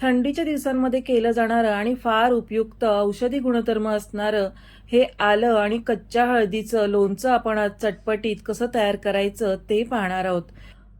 थंडीच्या दिवसांमध्ये केलं जाणारं आणि फार उपयुक्त औषधी गुणधर्म असणारं हे आलं आणि कच्च्या हळदीचं लोणचं आपण आज चटपटीत कसं तयार करायचं ते पाहणार आहोत.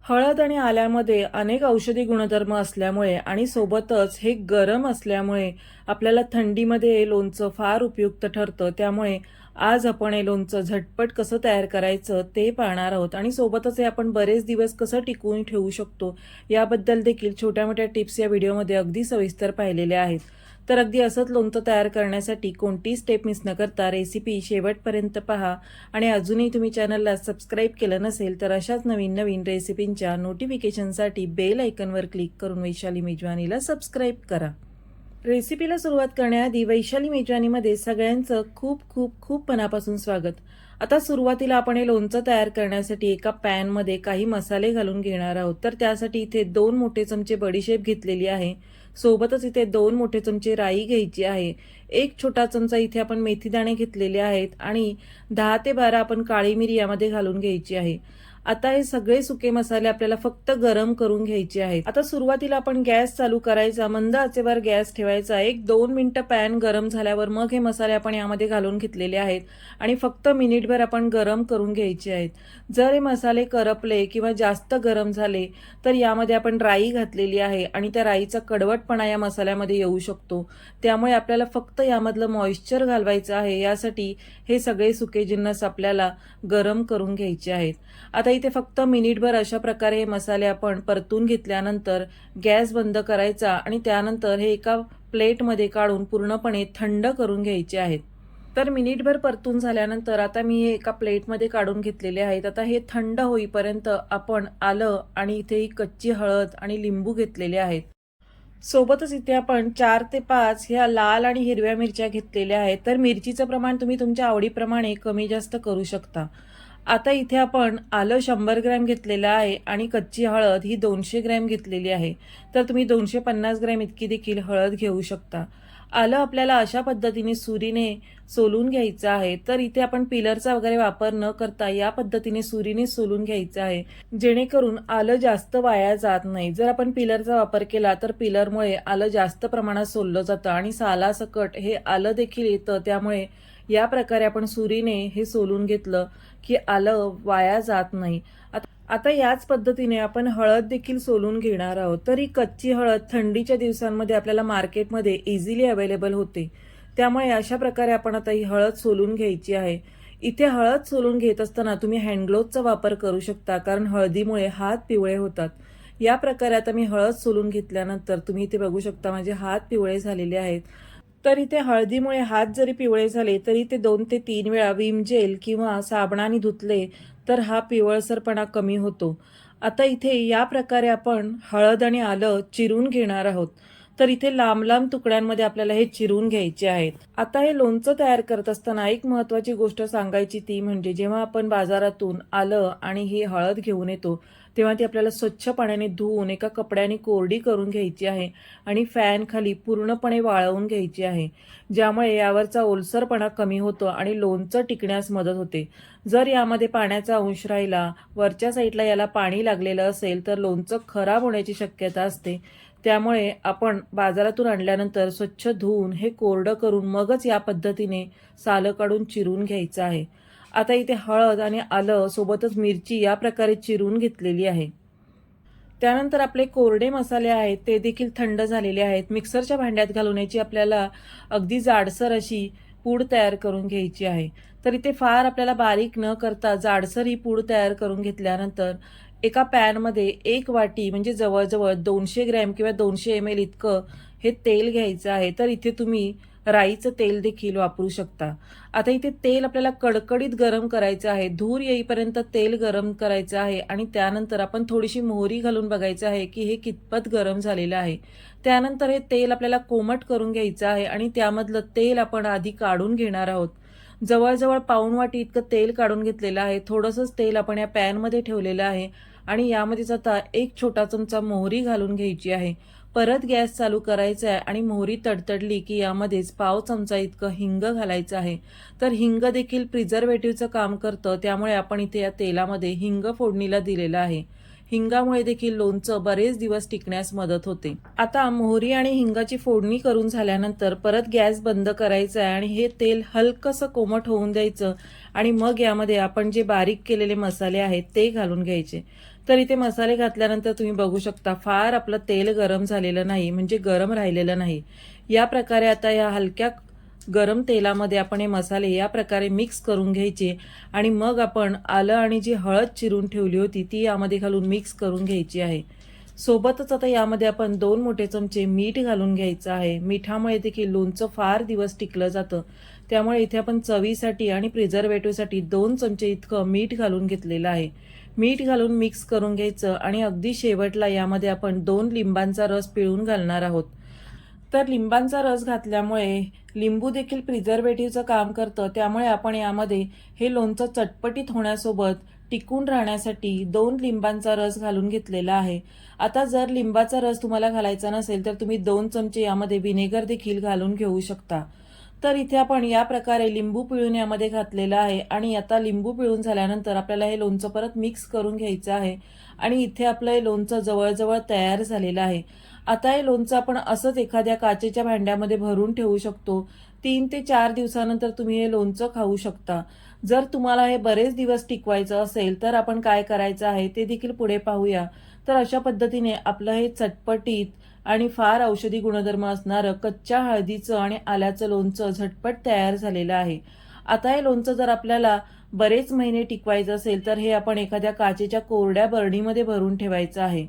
हळद आणि आल्यामध्ये अनेक औषधी गुणधर्म असल्यामुळे आणि सोबतच हे गरम असल्यामुळे आपल्याला थंडीमध्ये लोणचं फार उपयुक्त ठरतं. त्यामुळे आज आपण हे लोणचं झटपट कसं तयार करायचं ते पाहणार आहोत. आणि सोबतच हे आपण बरेच दिवस कसं टिकवून ठेवू शकतो याबद्दल देखील छोट्या मोठ्या टिप्स या व्हिडिओमध्ये अगदी सविस्तर पाहिलेल्या आहेत. तर अगदी असंच लोणचं तयार करण्यासाठी कोणती स्टेप मिस न करता रेसिपी शेवटपर्यंत पहा. आणि अजूनही तुम्ही चॅनलला सबस्क्राईब केलं नसेल तर अशाच नवीन नवीन रेसिपींच्या नोटिफिकेशनसाठी बेल आयकनवर क्लिक करून वैशाली मेजवानीला सबस्क्राईब करा. रेसिपीला सुरुवात करण्याआधी वैशाली मेजवानीमध्ये सगळ्यांचं खूप खूप खूप मनापासून स्वागत. आता सुरुवातीला आपण हे लोणचं तयार करण्यासाठी एका पॅनमध्ये काही मसाले घालून घेणार आहोत. तर त्यासाठी इथे दोन मोठे चमचे बडीशेप घेतलेली आहे. सोबतच इथे दोन मोठे चमचे राई घ्यायची आहे. एक छोटा चमचा इथे आपण मेथीदाणे घेतलेले आहेत आणि दहा ते बारा आपण काळी मिरी यामध्ये घालून घ्यायची आहे. आता हे सगळे सुके मसाले आपल्याला फक्त गरम करून घ्यायचे आहेत. आता सुरुवातीला आपण गॅस चालू करायचा मंद आचेवर गॅस ठेवायचा एक दोन मिनिटं पॅन गरम झाल्यावर मग हे मसाले आपण यामध्ये घालून घेतलेले आहेत आणि फक्त मिनिटभर आपण गरम करून घ्यायचे आहेत. जर हे मसाले करपले किंवा जास्त गरम झाले तर यामध्ये आपण राई घातलेली आहे आणि त्या राईचा कडवटपणा या मसाल्यामध्ये येऊ शकतो. त्यामुळे आपल्याला फक्त यामधलं मॉइश्चर घालवायचं आहे यासाठी हे सगळे सुके जिन्नस आपल्याला गरम करून घ्यायचे आहेत. आता इथे फक्त मिनिटभर अशा प्रकारे हे मसाले आपण परतून घेतल्यानंतर गॅस बंद करायचा आणि त्यानंतर हे एका प्लेटमध्ये काढून पूर्णपणे थंड करून घ्यायचे आहेत. तर मिनिटभर परतून झाल्यानंतर आता मी हे एका प्लेटमध्ये काढून घेतलेले आहेत. आता हे थंड होईपर्यंत आपण आलं आणि इथे ही कच्ची हळद आणि लिंबू घेतलेले आहेत. सोबतच इथे आपण चार ते पाच ह्या लाल आणि हिरव्या मिरच्या घेतलेल्या आहेत. तर मिरचीचं प्रमाण तुम्ही तुमच्या आवडीप्रमाणे कमी जास्त करू शकता. आता इथे आपण आलं शंभर ग्रॅम घेतलेलं आहे आणि कच्ची हळद ही दोनशे ग्रॅम घेतलेली आहे. तर तुम्ही दोनशे पन्नास ग्रॅम इतकी देखील हळद घेऊ शकता. आलं आपल्याला अशा पद्धतीने सुरीने सोलून घ्यायचं आहे. तर इथे आपण पिलरचा वगैरे वापर न करता या पद्धतीने सुरीने सोलून घ्यायचं आहे. जेणेकरून आलं जास्त वाया जात नाही. जर आपण पिलरचा वापर केला तर पिलरमुळे आलं जास्त प्रमाणात सोललं जातं आणि सालासकट हे आलं देखील येतं. त्यामुळे या प्रकारे आपण सुरीने हे सोलून घेतलं की आलं वाया जात नाही. आता याच पद्धतीने आपण हळद देखील सोलून घेणार आहोत. तर ही कच्ची हळद थंडीच्या दिवसांमध्ये आपल्याला मार्केटमध्ये इझिली अवेलेबल होते. त्यामुळे अशा प्रकारे आपण आता ही हळद सोलून घ्यायची आहे. इथे हळद सोलून घेत असताना तुम्ही हँडग्लोवचा वापर करू शकता कारण हळदीमुळे हात पिवळे होतात. या प्रकारे आता मी हळद सोलून घेतल्यानंतर तुम्ही इथे बघू शकता माझे हात पिवळे झालेले आहेत. तर इथे हळदीमुळे हात जरी पिवळे झाले तरी ते दोन ते तीन वेळा विम जेल किंवा साबणाने धुतले तर हा पिवळसरपणा कमी होतो. आता इथे या प्रकारे आपण हळद आणि आलं चिरून घेणार आहोत. तर इथे लांब लांब तुकड्यांमध्ये आपल्याला हे चिरून घ्यायचे आहेत. आता हे लोणचं तयार करत असताना एक महत्वाची गोष्ट सांगायची ती म्हणजे जेव्हा आपण बाजारातून आलं आणि ही हळद घेऊन येतो तेव्हा ती आपल्याला स्वच्छ पाण्याने धुवून एका कपड्याने कोरडी करून घ्यायची आहे आणि फॅन खाली पूर्णपणे वाळवून घ्यायची आहे. ज्यामुळे यावरचा ओलसरपणा कमी होतो आणि लोणचं टिकण्यास मदत होते. जर यामध्ये पाण्याचा अंश राहिला वरच्या साईडला याला पाणी लागलेलं असेल तर लोणचं खराब होण्याची शक्यता असते. त्यामुळे आपण बाजारातून आणल्यानंतर स्वच्छ धुवून हे कोरडं करून मगच या पद्धतीने सालं काढून चिरून घ्यायचं आहे. आता इथे हळद आणि आलं सोबतच मिरची या प्रकारे चिरून घेतलेली आहे. त्यानंतर आपले कोरडे मसाले आहेत ते देखील थंड झालेले आहेत. मिक्सरच्या भांड्यात घालून याची आपल्याला अगदी जाडसर अशी पूड तयार करून घ्यायची आहे. तर इथे फार आपल्याला बारीक न करता जाडसर ही पूड तयार करून घेतल्यानंतर एका पॅनमध्ये एक वाटी म्हणजे जवळजवळ दोनशे ग्रॅम किंवा दोनशे एम एल इतकं हे तेल घ्यायचं आहे. तर इथे तुम्ही राईचं तेल देखील वापरू शकता. आता इथे तेल आपल्याला कडकडीत गरम करायचं आहे. धूर येईपर्यंत तेल गरम करायचं आहे आणि त्यानंतर आपण थोडीशी मोहरी घालून बघायचं आहे की हे कितपत गरम झालेलं आहे. त्यानंतर हे तेल आपल्याला कोमट करून घ्यायचं आहे आणि त्यामधलं तेल आपण आधी काढून घेणार आहोत. जवळजवळ पाऊण वाटी इतकं तेल काढून घेतलेलं आहे. थोडंसंच तेल आपण या पॅनमध्ये ठेवलेलं आहे. आणि यामध्येच आता एक छोटा चमचा मोहरी घालून घ्यायची आहे. परत गॅस चालू करायचा आहे आणि मोहरी तडतडली की यामध्येच पाव चमचा इतकं हिंग घालायचं आहे. तर हिंग देखील प्रिझर्वेटिव्हचं काम करतं त्यामुळे आपण इथे या तेलामध्ये हिंग फोडणीला दिलेलं आहे. हिंगामुळे देखील लोणचं बरेच दिवस टिकण्यास मदत होते. आता मोहरी आणि हिंगाची फोडणी करून झाल्यानंतर परत गॅस बंद करायचा आहे आणि हे तेल हलकंसं कोमट होऊन द्यायचं आणि मग यामध्ये आपण जे बारीक केलेले मसाले आहेत ते घालून घ्यायचे. तर इथे मसाले घातल्यानंतर तुम्ही बघू शकता फार आपलं तेल गरम झालेलं नाही म्हणजे गरम राहिलेलं नाही. या प्रकारे आता या हलक्या गरम तेलामध्ये आपण हे मसाले या प्रकारे मिक्स करून घ्यायचे आणि मग आपण आलं आणि जी हळद चिरून ठेवली होती ती यामध्ये घालून मिक्स करून घ्यायची आहे. सोबतच आता यामध्ये आपण दोन मोठे चमचे मीठ घालून घ्यायचं आहे. मिठामुळे देखील लोणचं फार दिवस टिकलं जातं. त्यामुळे इथे आपण चवीसाठी आणि प्रिझर्वेटिव्हसाठी दोन चमचे इतकं मीठ घालून घेतलेलं आहे. मीठ घालून मिक्स करून घ्यायचं आणि अगदी शेवटला यामध्ये आपण दोन लिंबांचा रस पिळून घालणार आहोत. तर लिंबांचा रस घातल्यामुळे लिंबू देखील प्रिझर्वेटिव्हचं काम करतं त्यामुळे आपण यामध्ये हे लोणचं चटपटीत होण्यासोबत टिकून राहण्यासाठी दोन लिंबांचा रस घालून घेतलेला आहे. आता जर लिंबाचा रस तुम्हाला घालायचा नसेल तर तुम्ही दोन चमचे यामध्ये व्हिनेगर देखील घालून घेऊ शकता. तर इथे आपण या प्रकारे लिंबू पिळून यामध्ये घातलेलं आहे. आणि आता लिंबू पिळून झाल्यानंतर आपल्याला हे लोणचं परत मिक्स करून घ्यायचं आहे. आणि इथे आपलं हे लोणचं जवळजवळ तयार झालेलं आहे. आता हे लोणचं आपण असंच एखाद्या काचेच्या भांड्यामध्ये भरून ठेवू शकतो. तीन ते चार दिवसानंतर तुम्ही हे लोणचं खाऊ शकता. जर तुम्हाला हे बरेच दिवस टिकवायचं असेल तर आपण काय करायचं आहे ते देखील पुढे पाहूया. तर अशा पद्धतीने आपलं हे चटपटीत आणि फार औषधी गुणधर्म असणारं कच्च्या हळदीचं आणि आल्याचं लोणचं झटपट तयार झालेलं आहे. आता हे लोणचं जर आपल्याला बरेच महिने टिकवायचं असेल तर हे आपण एखाद्या काचेच्या कोरड्या बरणीमध्ये भरून ठेवायचं आहे.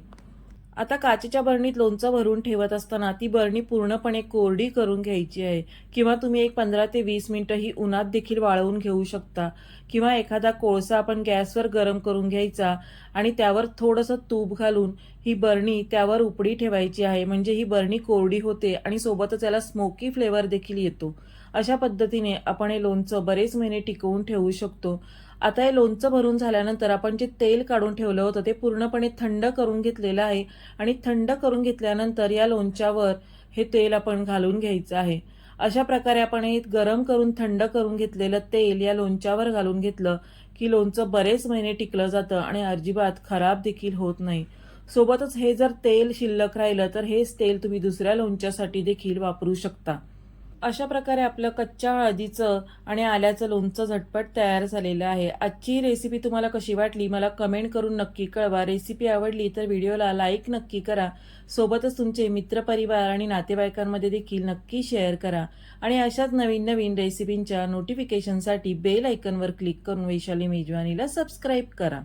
आता काचेच्या बरणीत लोणचं भरून ठेवत असताना ती बरणी पूर्णपणे कोरडी करून घ्यायची आहे. किंवा तुम्ही एक पंधरा ते वीस मिनटं ही उन्हात देखील वाळवून घेऊ शकता. किंवा एखादा कोळसा आपण गॅसवर गरम करून घ्यायचा आणि त्यावर थोडंसं तूप घालून ही बरणी त्यावर उपडी ठेवायची आहे. म्हणजे ही बरणी कोरडी होते आणि सोबतच याला स्मोकी फ्लेवर देखील येतो. अशा पद्धतीने आपण हे लोणचं बरेच महिने टिकवून ठेवू शकतो. आता हे लोणचं भरून झाल्यानंतर आपण जे तेल काढून ठेवलं होतं ते पूर्णपणे थंड करून घेतलेलं आहे. आणि थंड करून घेतल्यानंतर या लोणच्यावर हे तेल आपण घालून घ्यायचं आहे. अशा प्रकारे आपण हे गरम करून थंड करून घेतलेलं तेल या लोणच्यावर घालून घेतलं की लोणचं बरेच महिने टिकलं जातं आणि अजिबात खराब देखील होत नाही. सोबतच हे जर तेल शिल्लक राहिलं तर हेच तेल तुम्ही दुसऱ्या लोणच्यासाठी देखील वापरू शकता. अशा प्रकारे आपलं कच्च्या हळदीचं आणि आल्याचं लोणचं झटपट तयार झालेलं आहे. आजची रेसिपी तुम्हाला कशी वाटली? मला कमेंट करून नक्की कळवा. रेसिपी आवडली तर व्हिडिओला लाईक नक्की करा. सोबतच तुमचे मित्रपरिवार आणि नातेवाईकांमध्ये देखील नक्की शेअर करा. आणि अशाच नवीन नवीन रेसिपींच्या नोटिफिकेशनसाठी बेल आयकनवर क्लिक करून वैशाली मेजवानीला सबस्क्राईब करा.